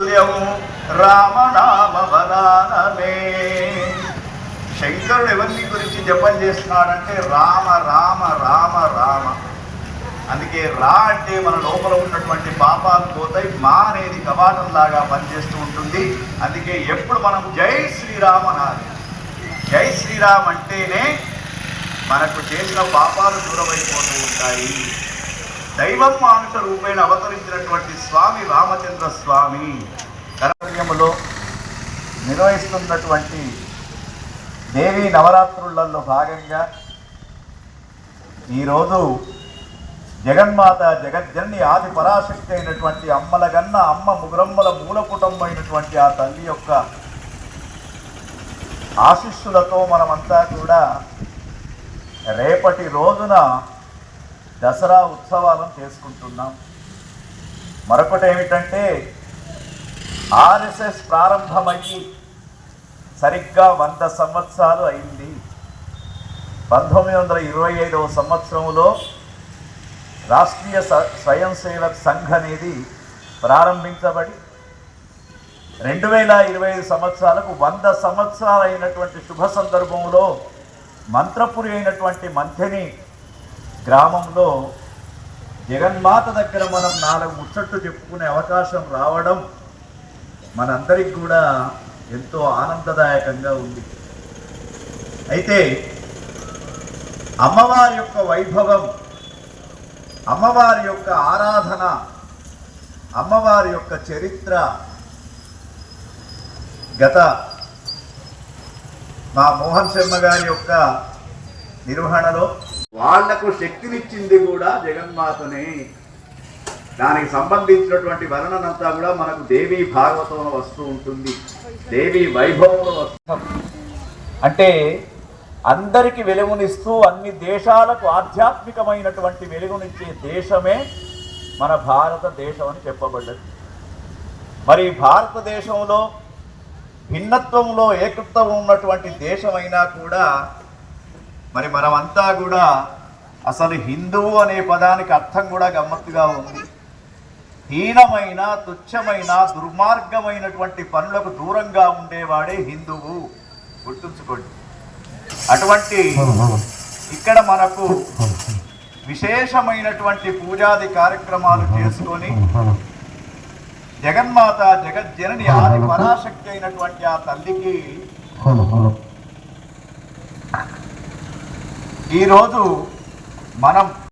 తుల్యము శంకరుడు ఎవరిని గురించి జపం చేస్తున్నాడంటే రామ రామ రామ రామ. అందుకే రా అంటే మన లోపల ఉన్నటువంటి పాపాలు పోతాయి మా అనేది కవాటం లాగా పనిచేస్తూ ఉంటుంది. అందుకే ఎప్పుడు మనం జై శ్రీరామ్ అనాలి. జై శ్రీరామ్ అంటేనే మనకు చేసిన పాపాలు దూరమైపోతూ ఉంటాయి. దైవం మానుష రూపేణ అవతరించినటువంటి స్వామి రామచంద్ర స్వామి కర్తవ్యములో నిర్వహిస్తున్నటువంటి దేవీ నవరాత్రులలో భాగంగా ఈరోజు జగన్మాత జగజ్జన్ని ఆది పరాశక్తి అయినటువంటి అమ్మల గన్న అమ్మ ముగురమ్మల మూల కుటుంబమైనటువంటి ఆ తల్లి యొక్క ఆశిస్సులతో మనమంతా కూడా రేపటి రోజున దసరా ఉత్సవాలను చేసుకుంటున్నాం. మరొకటి ఏమిటంటే ఆర్ఎస్ఎస్ ప్రారంభమయ్యి సరిగ్గా వంద సంవత్సరాలు అయింది. పంతొమ్మిది వందల ఇరవై ఐదవ సంవత్సరంలో రాష్ట్రీయ స్వయం సేవక్ సంఘ్ అనేది ప్రారంభించబడి రెండు వేల ఇరవై ఐదు సంవత్సరాలకు వంద సంవత్సరాలు అయినటువంటి శుభ సందర్భంలో మంత్రపురి అయినటువంటి మంత్రిని గ్రామంలో జగన్మాత దగ్గర మనం నాలుగు ముచ్చట్లు చెప్పుకునే అవకాశం రావడం మనందరికి కూడా ఎంతో ఆనందదాయకంగా ఉంది. అయితే అమ్మవారి యొక్క వైభవం అమ్మవారి యొక్క ఆరాధన అమ్మవారి యొక్క చరిత్ర గత మా మోహన్ శర్మ గారి యొక్క నిర్వహణలో వాళ్ళకు శక్తినిచ్చింది కూడా జగన్మాతనే. దానికి సంబంధించినటువంటి వర్ణనంతా కూడా మనకు దేవీ భాగవతంలో వస్తూ ఉంటుంది. దేవీ వైభవంలో వస్తూ అంటే అందరికి వెలుగునిస్తూ అన్ని దేశాలకు ఆధ్యాత్మికమైనటువంటి వెలుగునిచ్చే దేశమే మన భారతదేశం అని చెప్పబడ్డది. మరి భారతదేశంలో భిన్నత్వంలో ఏకత్వం ఉన్నటువంటి దేశమైనా కూడా మరి మనమంతా కూడా అసలు హిందువు అనే పదానికి అర్థం కూడా గమ్మత్తుగా ఉంది. హీనమైన తుచ్చమైన దుర్మార్గమైనటువంటి పనులకు దూరంగా ఉండేవాడే హిందువు. గుర్తుంచుకోండి. అటువంటి ఇక్కడ మనకు విశేషమైనటువంటి పూజాది కార్యక్రమాలు చేసుకొని జగన్మాత జగజ్జనని ఆది పరాశక్తి అయినటువంటి ఆ తల్లికి ఈరోజు మనం